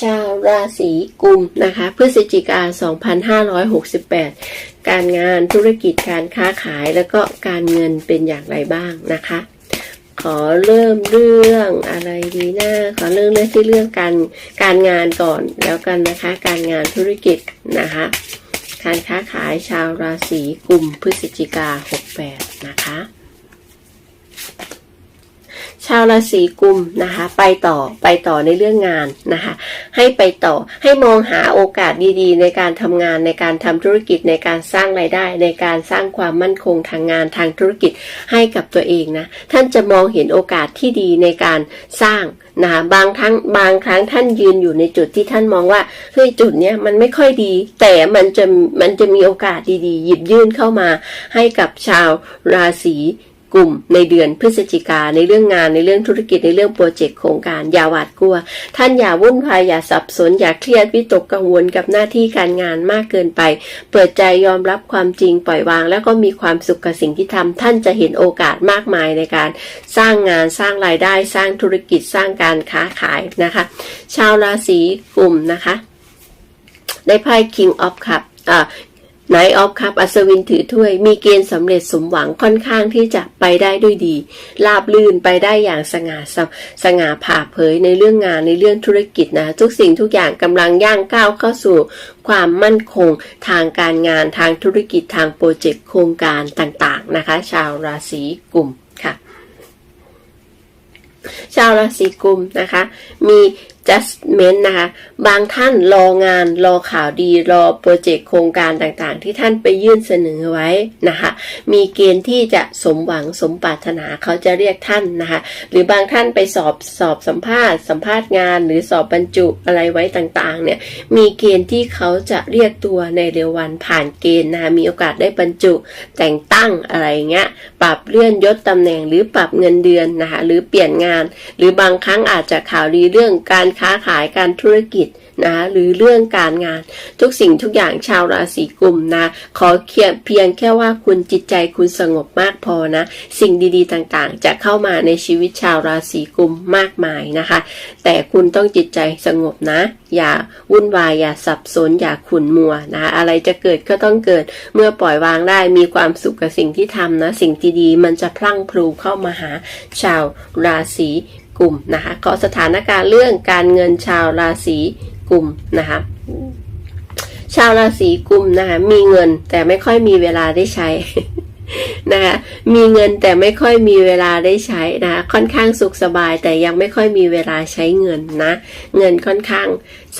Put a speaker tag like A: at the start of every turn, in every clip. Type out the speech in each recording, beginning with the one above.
A: ชาวราศีกุมนะคะพฤศจิกา 2568 การงานธุรกิจการค้าขายแล้วก็การเงินเป็นอย่างไรบ้างนะคะ ขอเริ่มเรื่องอะไรดีนะขอเริ่มเรื่องที่เรื่องการการงานก่อนแล้วกันนะคะ การงานธุรกิจนะคะการค้าขายชาวราศีกุมพฤศจิกา 68 นะคะ ชาวราศีกุมนะคะ ไปต่อไปต่อในเรื่องงานนะคะ ให้ไปต่อให้มองหาโอกาสดีๆ ในการทำงานในการทำธุรกิจในการสร้างรายได้ ในการสร้างความมั่นคงทางงานทางธุรกิจให้กับตัวเองนะ ท่านจะมองเห็นโอกาสที่ดีในการสร้างนะคะบางครั้งบางครั้งท่านยืนอยู่ในจุดที่ท่านมองว่าเฮ้ยจุดเนี้ยมันไม่ค่อยดี แต่มันจะมันจะมีโอกาสดีๆ หยิบยื่นเข้ามาให้กับชาวราศี กลุ่มในเดือนพฤศจิกาในเรื่องงานในเรื่องธุรกิจในเรื่องโปรเจกต์โครงการอย่าหวาดกลัว ท่านอย่าวุ่นวายอย่าสับสนอย่าเครียดวิตกกังวลกับหน้าที่การงานมากเกินไป เปิดใจยอมรับความจริงปล่อยวาง แล้วก็มีความสุขกับสิ่งที่ทำท่านจะเห็นโอกาสมากมายในการสร้างงานสร้างรายได้ สร้างธุรกิจสร้างการค้าขายนะคะ ชาวราศีกลุ่มนะคะ ได้ไพ่ King of Cup อ่าไนออฟคัพอัศวินถือถ้วย มีเกณฑ์สำเร็จสมหวังค่อนข้างที่จะไปได้ด้วยดีราบลื่นไปได้อย่างสง่าสสง่าผ่าเผยในเรื่องงานในเรื่องธุรกิจนะ ทุกสิ่งทุกอย่างกำลังย่างก้าวเข้าสู่ความมั่นคงทางการงานทางธุรกิจทางโปรเจกต์โครงการต่างๆนะคะ ชาวราศีกุมค่ะ ชาวราศีกุมนะคะ มี adjustment นะคะ บางท่านรองานรอข่าวดีรอโปรเจกต์โครงการต่างๆ ที่ท่านไปยื่นเสนอไว้นะคะ มีเกณฑ์ที่จะสมหวังสมปรารถนาเขาจะเรียกท่านนะคะ หรือบางท่านไปสอบสอบสัมภาษณ์สัมภาษณ์งาน หรือสอบบรรจุอะไรไว้ต่างๆ เนี่ย มีเกณฑ์ที่เขาจะเรียกตัวในเร็ววันผ่านเกณฑ์นะคะมีโอกาสได้บรรจุแต่งตั้งอะไรเงี้ย ปรับเลื่อนยศตำแหน่งหรือปรับเงินเดือนนะคะ หรือเปลี่ยนงาน หรือบางครั้งอาจจะข่าวดีเรื่องการค้าขายการธุรกิจนะหรือเรื่องการงานทุกสิ่งทุกอย่างชาวราศีกุมนะขอเคียเพียงแค่ว่าคุณจิตใจคุณสงบมากพอนะ สิ่งดีๆต่างๆ จะเข้ามาในชีวิตชาวราศีกุมมากมายนะคะ แต่คุณต้องจิตใจสงบนะ อย่าวุ่นวายอย่าสับสนอย่าขุ่นมัวนะคะอะไรจะเกิดก็ต้องเกิดเมื่อปล่อยวางได้มีความสุขกับสิ่งที่ทำนะ สิ่งที่ดีมันจะพลั่งพลูเข้ามาหาชาวราศี กลุ่มนะคะขอสถานการณ์เรื่องการเงินชาวราศีกลุ่มนะคะชาวราศีกุมนะคะมีเงินแต่ไม่ค่อยมีเวลาได้ใช้ นะคะมีเงินแต่ไม่ค่อยมีเวลาได้ใช้นะคะค่อนข้างสุขสบายแต่ยังไม่ค่อยมีเวลาใช้เงินนะ เงินค่อนข้าง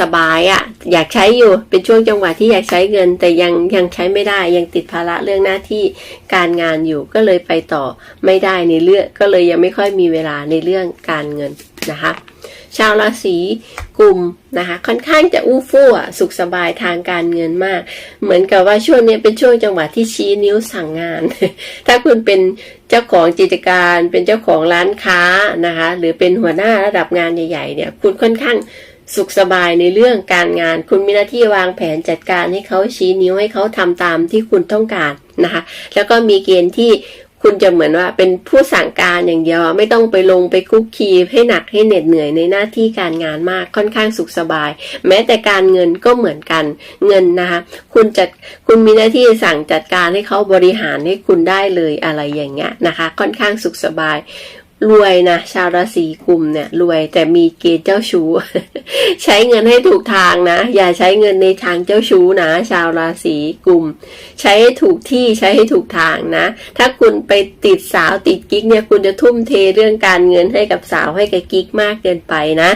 A: สบายอะ่ะ อยากใช้อยู่เป็นช่วงจังหวะที่อยากใช้เงิน แต่ยังยังใช้ไม่ได้ยังติดภาระเรื่องหน้าที่การงานอยู่ก็เลยไปต่อไม่ได้ในเรื่องก็เลยยังไม่ค่อยมีเวลาในเรื่องการเงิน นะคะ ชาวราศีกุมนะคะ ค่อนข้างจะอู้ฟู่สุขสบายทางการเงินมาก เหมือนกับว่าช่วงนี้เป็นช่วงจังหวะที่ชี้นิ้วสั่งงาน ถ้าคุณเป็นเจ้าของกิจการเป็นเจ้าของร้านค้านะคะ หรือเป็นหัวหน้าระดับงานใหญ่ ๆ เนี่ย คุณค่อนข้างสุขสบายในเรื่องการงาน คุณมีหน้าที่วางแผนจัดการให้เขาชี้นิ้วให้เขาทำตามที่คุณต้องการนะคะ แล้วก็มีเกณฑ์ที่ คุณจะเหมือนว่าเป็นผู้สั่งการอย่างเดียวไม่ต้องไปลงไปคุกคีให้หนักให้เหน็ดเหนื่อยในหน้าที่การงานมากค่อนข้างสุขสบาย แม้แต่การเงินก็เหมือนกันเงินนะคะคุณจัดคุณมีหน้าที่สั่งจัดการให้เขาบริหารให้คุณได้เลยอะไรอย่างเงี้ยนะคะ ค่อนข้างสุขสบาย รวยนะชาวราศีกุมเนี่ย รวยแต่มีเกณฑ์เจ้าชู้ ใช้เงินให้ถูกทางนะ อย่าใช้เงินในทางเจ้าชู้นะ ชาวราศีกุม ใช้ให้ถูกที่ใช้ให้ถูกทางนะ ถ้าคุณไปติดสาวติดกิ๊กเนี่ยคุณจะทุ่มเทเรื่องการเงินให้กับสาวให้กับกิ๊กมากเกินไปนะ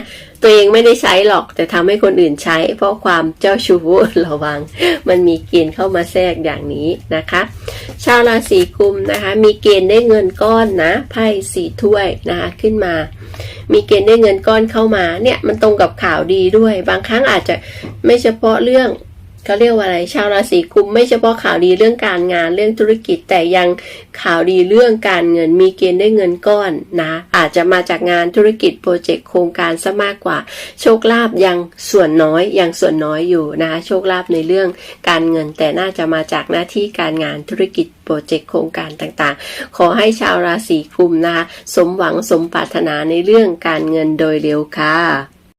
A: ตัวเองไม่ได้ใช้หรอกแต่ทำให้คนอื่นใช้ เพราะความเจ้าชู้ระวัง มันมีเกณฑ์เข้ามาแทรกอย่างนี้นะคะ ชาวราศีกุมนะคะ มีเกณฑ์ได้เงินก้อนนะไพ่สีถ้วยนะคะขึ้นมา มีเกณฑ์ได้เงินก้อนเข้ามาเนี่ยมันตรงกับข่าวดีด้วย บางครั้งอาจจะไม่เฉพาะเรื่อง เขาเรียกว่าอะไร ชาวราศีกุมไม่เฉพาะข่าวดีเรื่องการงานเรื่องธุรกิจแต่ยังข่าวดีเรื่องการเงินมีเกณฑ์ได้เงินก้อนนะ อาจจะมาจากงานธุรกิจโปรเจกต์โครงการซะมากกว่า โชคลาภยังส่วนน้อยยังส่วนน้อยอยู่นะคะโชคลาภในเรื่องการเงิน แต่น่าจะมาจากหน้าที่การงานธุรกิจโปรเจกต์โครงการต่างๆ ขอให้ชาวราศีกุมนะคะสมหวังสมปรารถนาในเรื่องการเงินโดยเร็วค่ะ